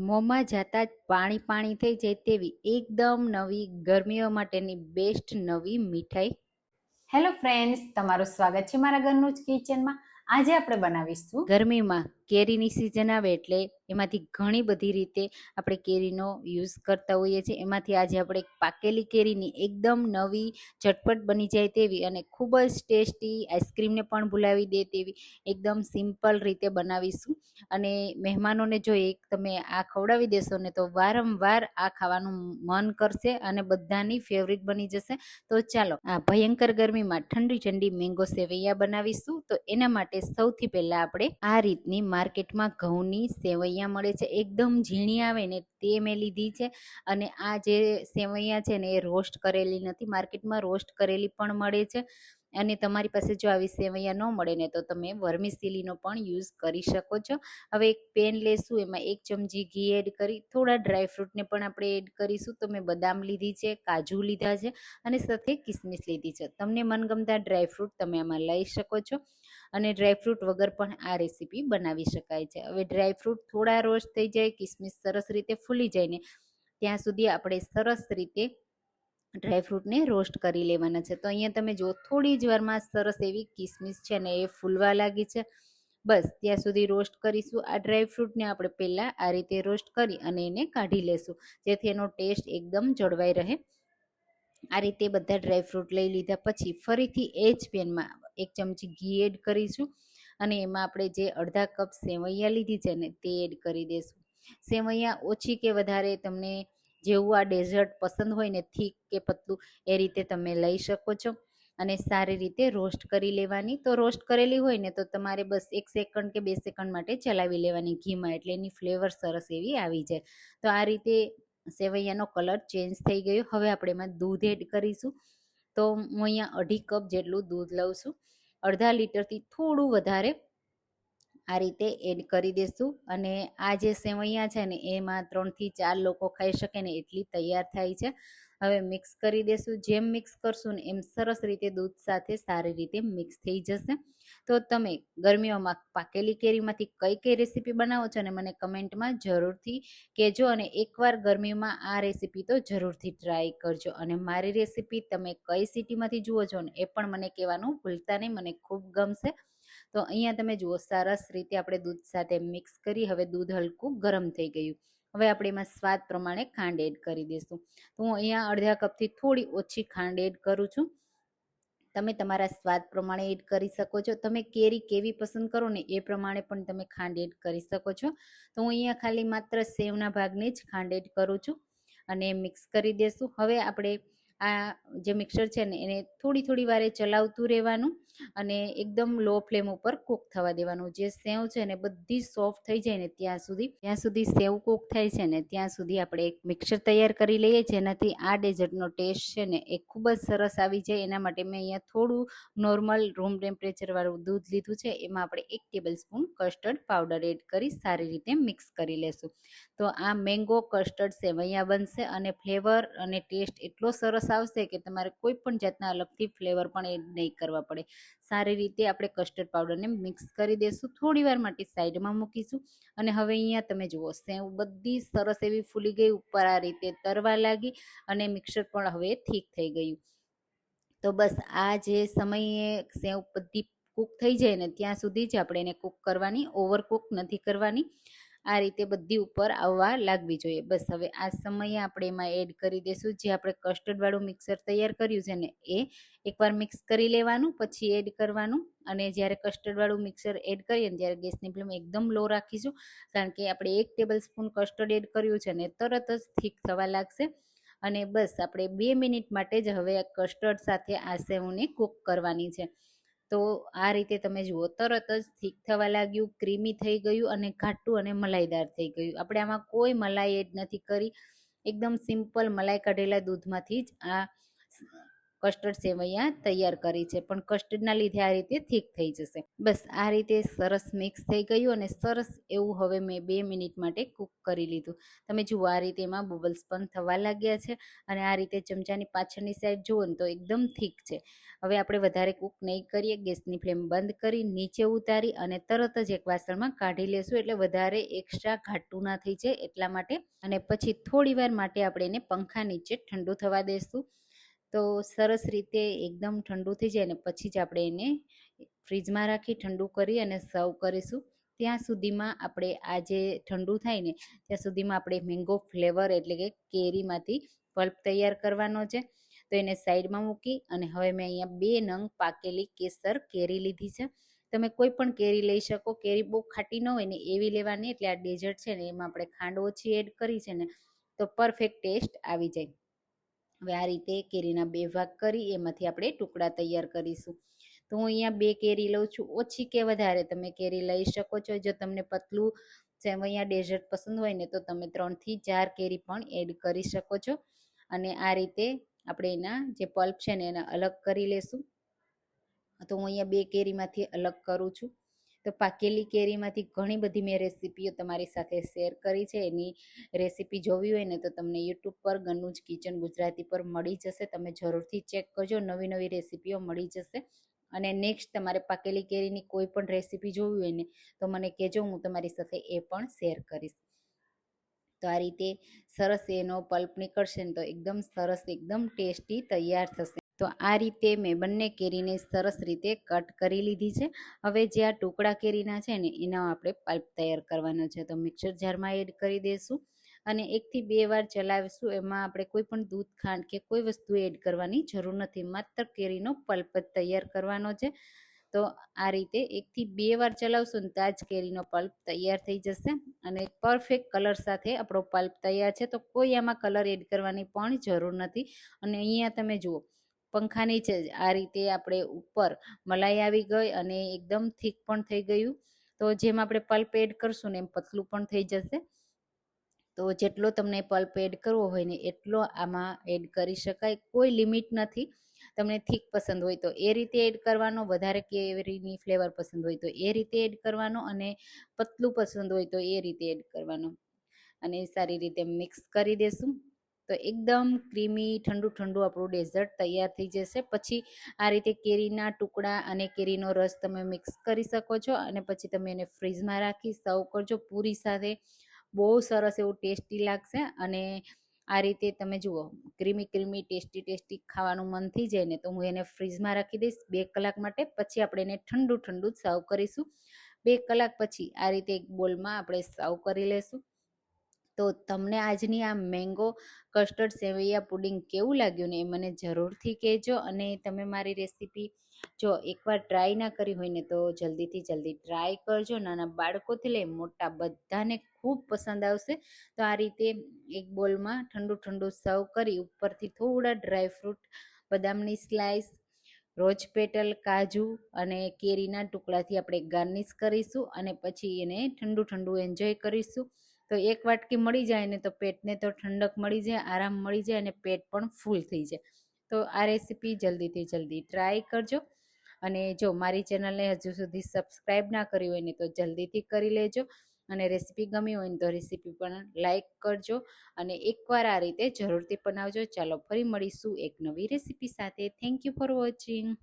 મોંમાં જતા જ પાણી પાણી થઈ જાય તેવી એકદમ નવી ગરમીઓ માટેની બેસ્ટ નવી મીઠાઈ. હેલો ફ્રેન્ડ્સ તમારું સ્વાગત છે મારા ઘરનું જ કિચનમાં આજે આપણે બનાવીશું ગરમીમાં કેરીની સિઝન આવે એટલે એમાંથી ઘણી બધી રીતે આપણે કેરીનો યુઝ કરતા હોઈએ છીએ. એમાંથી આજે આપણે પાકેલી કેરીની એકદમ નવી ઝટપટ બની જાય તેવી અને ખૂબ જ ટેસ્ટી આઈસ્ક્રીમને પણ ભૂલાવી દે તેવી એકદમ સિમ્પલ રીતે બનાવીશું. અને મહેમાનોને જો એક તમે આ ખવડાવી દેશો ને તો વારંવાર આ ખાવાનું મન કરશે અને બધાની ફેવરિટ બની જશે. તો ચાલો, આ ભયંકર ગરમીમાં ઠંડી ઠંડી મેંગો સેવૈયા બનાવીશું. તો એના માટે સૌથી પહેલાં આપણે આ રીતની માર્કેટમાં ઘઉંની સેવૈયા મળે છે. એકદમ ઝીણી આવે ને તે મેં લીધી છે અને આ જે સેવૈયા છે ને એ રોસ્ટ કરેલી નથી. માર્કેટમાં રોસ્ટ કરેલી પણ મળે છે અને તમારી પાસે જો આવી સેવૈયા ન મળે ને તો તમે વર્મિસીલીનો પણ યુઝ કરી શકો છો. હવે એક પેન લેશું, એમાં એક ચમચી ઘી એડ કરી, થોડા ડ્રાયફ્રૂટને પણ આપણે એડ કરીશું. તો મેં બદામ લીધી છે, કાજુ લીધા છે અને સાથે કિસમિસ લીધી છે. તમને મનગમતા ડ્રાયફ્રૂટ તમે આમાં લઈ શકો છો. અને ડ્રાયફ્રૂટ વગર પણ આ રેસીપી બનાવી શકાય છે. હવે ડ્રાયફ્રૂટ થોડા રોસ્ટ થઈ જાય, કિસમિસ સરસ રીતે ફૂલી જાય ને, ત્યાં સુધી આપણે સરસ રીતે ડ્રાયફ્રૂટને રોસ્ટ કરી લેવાના છે. તો અહીંયા તમે જો થોડી જ વારમાં સરસ એવી કિસમિસ છે ને એ ફૂલવા લાગી છે. બસ, ત્યાં સુધી રોસ્ટ કરીશું. આ ડ્રાયફ્રૂટને આપણે પહેલાં આ રીતે રોસ્ટ કરી અને એને કાઢી લેશું, જેથી એનો ટેસ્ટ એકદમ જળવાઈ રહે. આ રીતે બધા ડ્રાયફ્રૂટ લઈ લીધા પછી ફરીથી એ જ પેનમાં એક ચમચી ઘી એડ કરીશું અને એમાં આપણે જે અડધા કપ સેવૈયા લીધી છે ને તે એડ કરી દઈશું સેવૈયા ઓછી કે વધારે તમને જેવું આ ડેઝર્ટ પસંદ હોય ને થીક કે પતલું એ રીતે તમે લઈ શકો છો અને સારી રીતે રોસ્ટ કરી લેવાની. તો રોસ્ટ કરેલી હોય ને તો તમારે બસ એક સેકન્ડ કે બે સેકન્ડ માટે ચલાવી લેવાની ઘીમાં એટલે એની ફ્લેવર સરસ એવી આવી જાય. તો આ રીતે સેવૈયાનો કલર ચેન્જ થઈ ગયો. હવે આપણે એમાં દૂધ એડ કરીશું. તો હું અહીંયા અઢી કપ જેટલું દૂધ લઉં છું. અડધા લીટરથી થોડું વધારે આ રીતે એડ કરી દઈશું અને આ જે સેવૈયા છે ને, એમાં ત્રણથી ચાર લોકો ખાઈ શકે ને એટલી તૈયાર થાય છે. હવે મિક્સ કરી દેશું. જેમ મિક્સ કરશું ને એમ સરસ રીતે દૂધ સાથે સારી રીતે મિક્સ થઈ જશે. તો તમે ગરમીઓમાં પાકેલી કેરીમાંથી કઈ કઈ રેસીપી બનાવો છો અને મને કમેન્ટમાં જરૂરથી કહેજો અને એકવાર ગરમીમાં આ રેસીપી તો જરૂરથી ટ્રાય કરજો. અને મારી રેસીપી તમે કઈ સિટીમાંથી જુઓ છો ને એ પણ મને કહેવાનું ભૂલતા નહીં, મને ખૂબ ગમશે. તો અહીંયા તમે જુઓ, સરસ રીતે આપણે દૂધ સાથે મિક્સ કરી હવે દૂધ હલકું ગરમ થઈ ગયું. હવે આપણે એમાં સ્વાદ પ્રમાણે ખાંડ એડ કરી દઈશું. તો હું અહીંયા અડધા કપથી થોડી ઓછી ખાંડ એડ કરું છું. તમે તમારા સ્વાદ પ્રમાણે એડ કરી શકો છો. તમે કેરી કેવી પસંદ કરો ને એ પ્રમાણે પણ તમે ખાંડ એડ કરી શકો છો. તો હું અહીંયા ખાલી માત્ર સેવના ભાગને જ ખાંડ એડ કરું છું અને મિક્સ કરી દેશું. હવે આપણે આ જે મિક્સર છે ને, એને થોડી થોડી વારે ચલાવતું રહેવાનું અને એકદમ લો ફ્લેમ ઉપર કૂક થવા દેવાનું. જે સેવ છે ને, બધી સોફ્ટ થઈ જાય ને ત્યાં સુધી ત્યાં સુધી સેવ કૂક થાય છે ને, ત્યાં સુધી આપણે એક મિક્સર તૈયાર કરી લઈએ જેનાથી આ ડેઝર્ટનો ટેસ્ટ છે ને, એ ખૂબ જ સરસ આવી જાય. એના માટે મેં અહીંયા થોડું નોર્મલ રૂમ ટેમ્પરેચરવાળું દૂધ લીધું છે. એમાં આપણે એક tablespoon custard powder add કરી સારી રીતે મિક્સ કરી લેશું. તો આ મેંગો કસ્ટર્ડ સેવૈયા બનશે અને ફ્લેવર અને ટેસ્ટ એટલો સરસ આવશે કે તમારે કોઈ પણ જાતના અલગથી ફ્લેવર પણ એડ નહીં કરવા પડે. સારી રીતે આપણે કસ્ટર્ડ પાવડરને મિક્સ કરી દઈશું થોડી વાર માટે સાઈડમાં મૂકીશું અને હવે અહીંયા તમે જુઓ, સેવ બધી સરસ એવી ફૂલી ગઈ, ઉપર આ રીતે તરવા લાગી અને મિક્સર પણ હવે ઠીક થઈ ગયું. તો બસ આ જે સમયે સેવ બધી કૂક થઈ જાય ને, ત્યાં સુધી જ આપણે એને કૂક કરવાની ઓવર કૂક નથી કરવાની. આ રીતે બધી ઉપર આવવા લાગવી જોઈએ. બસ હવે આ સમયે આપણે એમાં એડ કરી દઈશું જે આપણે કસ્ટર્ડવાળું મિક્સર તૈયાર કર્યું છે ને, એ એકવાર મિક્સ કરી લેવાનું, પછી એડ કરવાનું. અને જ્યારે કસ્ટર્ડવાળું મિક્સર એડ કરીએ ત્યારે ગેસની ફ્લેમ એકદમ લો રાખીશું. કારણ કે આપણે એક ટેબલ સ્પૂન કસ્ટર્ડ એડ કર્યું છે ને, તરત જ થીક થવા લાગશે. અને બસ, આપણે બે મિનિટ માટે જ હવે કસ્ટર્ડ સાથે આ સેવને કૂક કરવાની છે. તો આ રીતે તમે જુઓ, તરત જ થીક થવા લાગ્યું, ક્રીમી થઈ ગયું અને ઘાટું અને મલાઈદાર થઈ ગયું. આપણે આમાં કોઈ મલાઈ એડ નથી કરી. એકદમ સિમ્પલ મલાઈ કાઢેલા દૂધમાંથી જ આ કસ્ટર્ડ સેવૈયા તૈયાર કરી છે. પણ કસ્ટર્ડના લીધે આ રીતે થીક થઈ જશે. બસ આ રીતે સરસ મિક્સ થઈ ગયું અને સરસ એવું હવે મેં બે મિનિટ માટે કૂક કરી લીધું. તમે જુઓ આ રીતે એમાં બબલ્સ પણ થવા લાગ્યા છે અને આ રીતે ચમચાની પાછળની સાઈડ જુઓ ને તો એકદમ થીક છે. હવે આપણે વધારે કૂક નહીં કરીએ. ગેસની ફ્લેમ બંધ કરી નીચે ઉતારી અને તરત જ એક વાસણમાં કાઢી લેશું એટલે વધારે એક્સ્ટ્રા ઘાટું ના થઈ જાય એટલા માટે. અને પછી થોડી માટે આપણે એને પંખા નીચે ઠંડુ થવા દઈશું તો સરસ રીતે એકદમ ઠંડુ થઈ જાય ને પછી જ આપણે એને ફ્રીજમાં રાખી ઠંડુ કરી અને સર્વ કરીશું. ત્યાં સુધીમાં આપણે આ જે ઠંડુ થાય ને, ત્યાં સુધીમાં આપણે મેંગો ફ્લેવર એટલે કે કેરીમાંથી પલ્પ તૈયાર કરવાનો છે. તો એને સાઈડમાં મૂકી અને હવે મેં અહીંયા બે નંગ પાકેલી કેસર કેરી લીધી છે. તમે કોઈ પણ કેરી લઈ શકો. કેરી બહુ ખાટી ન હોય ને એવી લેવાની એટલે આ ડેઝર્ટ છે ને એમાં આપણે ખાંડ ઓછી એડ કરી છે ને, તો પરફેક્ટ ટેસ્ટ આવી જાય. હવે આ રીતે કેરીના બે ભાગ કરી, એમાંથી આપણે ટુકડા તૈયાર કરીશું. તો હું અહીંયા બે કેરી લઉં છું. ઓછી કે વધારે તમે કેરી લઈ શકો છો. જો તમને પતલું જેમ અહીંયા ડેઝર્ટ પસંદ હોય ને, તો તમે ત્રણથી ચાર કેરી પણ એડ કરી શકો છો. અને આ રીતે આપણે એના જે પલ્પ છે ને, એને અલગ કરી લેશું. તો હું અહીંયા બે કેરીમાંથી અલગ કરું છું. તો પાકેલી કેરીમાંથી ઘણી બધી મેં રેસીપીઓ તમારી સાથે શેર કરી છે. એની રેસીપી જોવી હોય ને તો તમને યુટ્યુબ પર, ગનુજ કિચન ગુજરાતી પર મળી જશે. તમે જરૂરથી ચેક કરજો, નવી નવી રેસીપીઓ મળી જશે. અને નેક્સ્ટ તમારે પાકેલી કેરીની કોઈ પણ રેસીપી જોવી હોય ને તો મને કહેજો, હું તમારી સાથે એ પણ શેર કરીશ. તો આ રીતે સરસ એનો પલ્પ નીકળશે ને તો એકદમ સરસ, એકદમ ટેસ્ટી તૈયાર થશે. તો આ રીતે મેં બંને કેરીને સરસ રીતે કટ કરી લીધી છે. હવે જે આ ટુકડા કેરીના છે ને, એના આપણે પલ્પ તૈયાર કરવાનો છે. તો મિક્સર જારમાં એડ કરી દઈશું અને એકથી બે વાર ચલાવીશું. એમાં આપણે કોઈ પણ દૂધ ખાંડ કે કોઈ વસ્તુ એડ કરવાની જરૂર નથી. માત્ર કેરીનો પલ્પ તૈયાર કરવાનો છે. તો આ રીતે એકથી બે વાર ચલાવશું ને તાજ કેરીનો પલ્પ તૈયાર થઈ જશે અને પરફેક્ટ કલર સાથે આપણો પલ્પ તૈયાર છે. તો કોઈ આમાં કલર એડ કરવાની પણ જરૂર નથી. અને અહીંયા તમે જુઓ પંખા નીચે જ આ રીતે આપણે ઉપર મલાઈ આવી ગઈ અને એકદમ થીક પણ થઈ ગયું. તો જેમ આપણે પલ્પ એડ કરશું ને એમ પતલું પણ થઈ જશે. તો જેટલો તમને પલ્પ એડ કરવો હોય ને એટલો આમાં એડ કરી શકાય. કોઈ લિમિટ નથી. તમને થીક પસંદ હોય તો એ રીતે એડ કરવાનો, વધારે કેરીની ફ્લેવર પસંદ હોય તો એ રીતે એડ કરવાનો અને પતલું પસંદ હોય તો એ રીતે એડ કરવાનો. અને સારી રીતે મિક્સ કરી દેશું. તો એકદમ ક્રીમી, ઠંડુ ઠંડુ આપણું ડેઝર્ટ તૈયાર થઈ જશે. પછી આ રીતે કેરીના ટુકડા અને કેરીનો રસ તમે મિક્સ કરી શકો છો અને પછી તમે એને ફ્રીજમાં રાખી સર્વ કરજો પૂરી સાથે. બહુ સરસ એવું ટેસ્ટી લાગશે અને આ રીતે તમે જુઓ, ક્રીમી ક્રીમી, ટેસ્ટી ટેસ્ટી ખાવાનું મન થઈ જાય ને તો હું એને ફ્રીજમાં રાખી દઈશ બે કલાક માટે. પછી આપણે એને ઠંડુ ઠંડુ સર્વ કરીશું. બે કલાક પછી આ રીતે એક બોલમાં આપણે સર્વ કરી લેશું. તો તમને આજની આ મેંગો કસ્ટર્ડ સેવૈયા પુડિંગ કેવું લાગ્યું ને એ મને જરૂરથી કહેજો અને તમે મારી રેસીપી જો એકવાર ટ્રાય ના કરી હોય ને તો જલ્દીથી જલ્દી ટ્રાય કરજો. નાના બાળકોથી લઈ મોટા બધાને ખૂબ પસંદ આવશે. તો આ રીતે એક બોલમાં ઠંડુ ઠંડુ સર્વ કરી ઉપરથી થોડા ડ્રાય ફ્રૂટ, બદામની સ્લાઈસ, રોજ પેટલ, કાજુ અને કેરીના ટુકડાથી આપણે ગાર્નિશ કરીશું અને પછી એને ઠંડુ ઠંડુ એન્જોય કરીશું. તો એક વાટકી મળી જાય ને તો પેટને તો ઠંડક મળી જાય, આરામ મળી જાય અને પેટ પણ ફૂલ થઈ જાય. તો આ રેસીપી જલ્દીથી જલ્દી ટ્રાય કરજો. અને જો મારી ચેનલને હજુ સુધી સબસ્ક્રાઈબ ના કરી હોય ને તો જલ્દીથી કરી લેજો. અને રેસીપી ગમી હોય ને તો રેસીપી પણ લાઈક કરજો. અને એકવાર આ રીતે જરૂરથી બનાવજો. ચાલો ફરી મળીશું એક નવી રેસીપી સાથે. Thank you for watching